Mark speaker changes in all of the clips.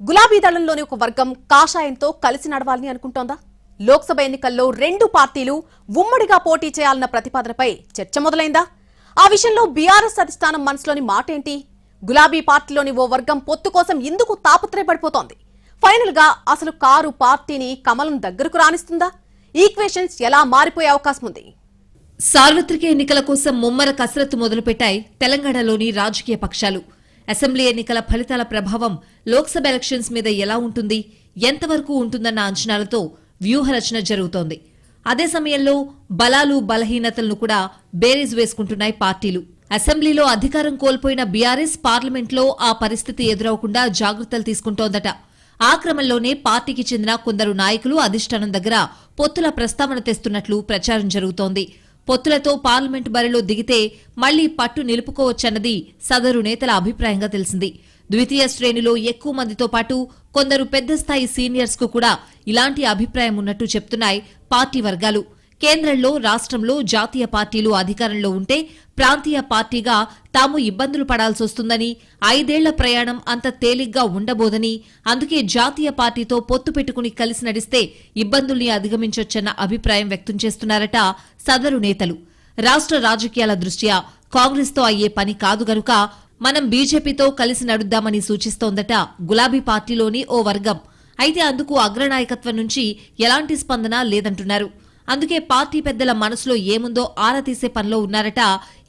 Speaker 1: గులాబీ దళంలోని ఒక వర్గం కాషాయంతో కలిసి నడవాలని అనుకుంటోందా? లోక్సభ ఎన్నికల్లో రెండు పార్టీలు ఉమ్మడిగా పోటీ చేయాలన్న ప్రతిపాదనపై చర్చ మొదలైందా? ఆ విషయంలో బీఆర్ఎస్ అధిష్టానం మనసులోని మాట ఏంటి గులాబీ పార్టీలోని ఓ వర్గం పొత్తు కోసం ఎందుకు తాపత్రయపడిపోతోంది? ఫైనల్గా అసలు కారు పార్టీని కమలం దగ్గరకు రాణిస్తుందా ఈక్వేషన్స్ ఎలా మారిపోయే అవకాశం ఉంది?
Speaker 2: సార్వత్రిక ఎన్నికల కోసం ముమ్మర కసరత్తు మొదలుపెట్టాయి తెలంగాణలోని రాజకీయ పక్షాలు. అసెంబ్లీ ఎన్నికల ఫలితాల ప్రభావం లోక్సభ ఎలక్షన్స్ మీద ఎలా ఉంటుంది ఎంతవరకు ఉంటుందన్న అంచనాలతో వ్యూహరచన జరుగుతోంది. అదే సమయంలో బలాలు బలహీనతలను కూడా బేరీజ్ వేసుకుంటున్నాయి పార్టీలు. అసెంబ్లీలో అధికారం కోల్పోయిన బీఆర్ఎస్ పార్లమెంట్లో ఆ పరిస్థితి ఎదురవకుండా జాగ్రత్తలు తీసుకుంటోందట. ఆ క్రమంలోనే పార్టీకి చెందిన కొందరు నాయకులు అధిష్టానం దగ్గర పొత్తుల ప్రస్తావన తెస్తున్నట్లు ప్రచారం జరుగుతోంది. పొత్తులతో పార్లమెంటు బరిలో దిగితే మళ్ళీ పట్టు నిలుపుకోవచ్చన్నది సదరు నేతల అభిప్రాయంగా తెలిసింది. ద్వితీయ శ్రేణిలో ఎక్కువ మందితో పాటు కొందరు పెద్ద స్థాయి సీనియర్స్కు కూడా ఇలాంటి అభిప్రాయం ఉన్నట్టు చెప్తున్నాయి పార్టీ వర్గాలు. కేంద్రంలో రాష్ట్రంలో జాతీయ పార్టీలు అధికారంలో ఉంటే ప్రాంతీయ పార్టీగా తాము ఇబ్బందులు పడాల్సొస్తుందని ఐదేళ్ళ ప్రయాణం అంత తేలిగ్గా ఉండబోదని అందుకే జాతీయ పార్టీతో పొత్తు పెట్టుకుని కలిసి నడిస్తే ఇబ్బందుల్ని అధిగమించొచ్చన్న అభిప్రాయం వ్యక్తం చేస్తున్నారట సదరు నేతలు. రాష్ట్ర రాజకీయాల దృష్ట్యా కాంగ్రెస్తో అయ్యే పని కాదు గనుక మనం బీజేపీతో కలిసి నడుద్దామని సూచిస్తోందట గులాబీ పార్టీలోని ఓ వర్గం. అయితే అందుకు అగ్రనాయకత్వం నుంచి ఎలాంటి స్పందన లేదంటున్నారు. అందుకే పార్టీ పెద్దల మనసులో ఏముందో ఆరా తీసే పనిలో ఉన్నారట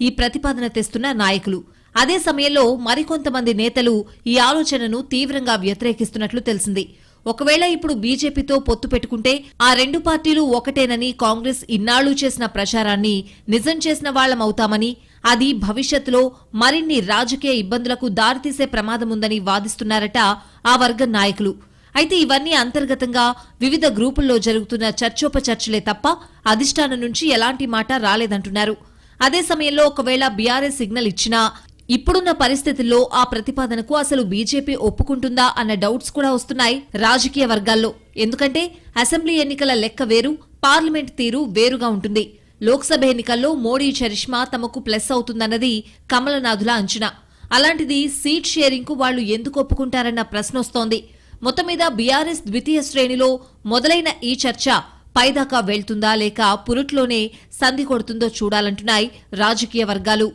Speaker 2: ఈ ప్రతిపాదన తెస్తున్న నాయకులు. అదే సమయంలో మరికొంతమంది నేతలు ఈ ఆలోచనను తీవ్రంగా వ్యతిరేకిస్తున్నట్లు తెలిసింది. ఒకవేళ ఇప్పుడు బీజేపీతో పొత్తు పెట్టుకుంటే ఆ రెండు పార్టీలు ఒకటేనని కాంగ్రెస్ ఇన్నాళ్ళు చేసిన ప్రచారాన్ని నిజం చేసిన వాళ్ళమవుతామని అది భవిష్యత్తులో మరిన్ని రాజకీయ ఇబ్బందులకు దారితీసే ప్రమాదముందని వాదిస్తున్నారట ఆ వర్గం నాయకులు. అయితే ఇవన్నీ అంతర్గతంగా వివిధ గ్రూపుల్లో జరుగుతున్న చర్చోపచర్చలే తప్ప అధిష్టానం నుంచి ఎలాంటి మాట రాలేదంటున్నారు. అదే సమయంలో ఒకవేళ బీఆర్ఎస్ సిగ్నల్ ఇచ్చినా ఇప్పుడున్న పరిస్థితుల్లో ఆ ప్రతిపాదనకు అసలు బీజేపీ ఒప్పుకుంటుందా అన్న డౌట్స్ కూడా వస్తున్నాయి రాజకీయ వర్గాల్లో. ఎందుకంటే అసెంబ్లీ ఎన్నికల లెక్క వేరు పార్లమెంట్ తీరు వేరుగా ఉంటుంది. లోక్సభ ఎన్నికల్లో మోడీ చరిష్మా తమకు ప్లస్ అవుతుందన్నది కమలనాథుల అంచనా. అలాంటిది సీట్ షేరింగ్కు వాళ్ళు ఎందుకు ఒప్పుకుంటారన్న ప్రశ్న వస్తోంది మొత్తం మీద బీఆర్ఎస్ ద్వితీయ శ్రేణిలో మొదలైన ఈ చర్చ పైదాకా వెళ్తుందా లేక పురుట్లోనే సంధి కొడుతుందో చూడాలంటున్నాయి రాజకీయ వర్గాలు.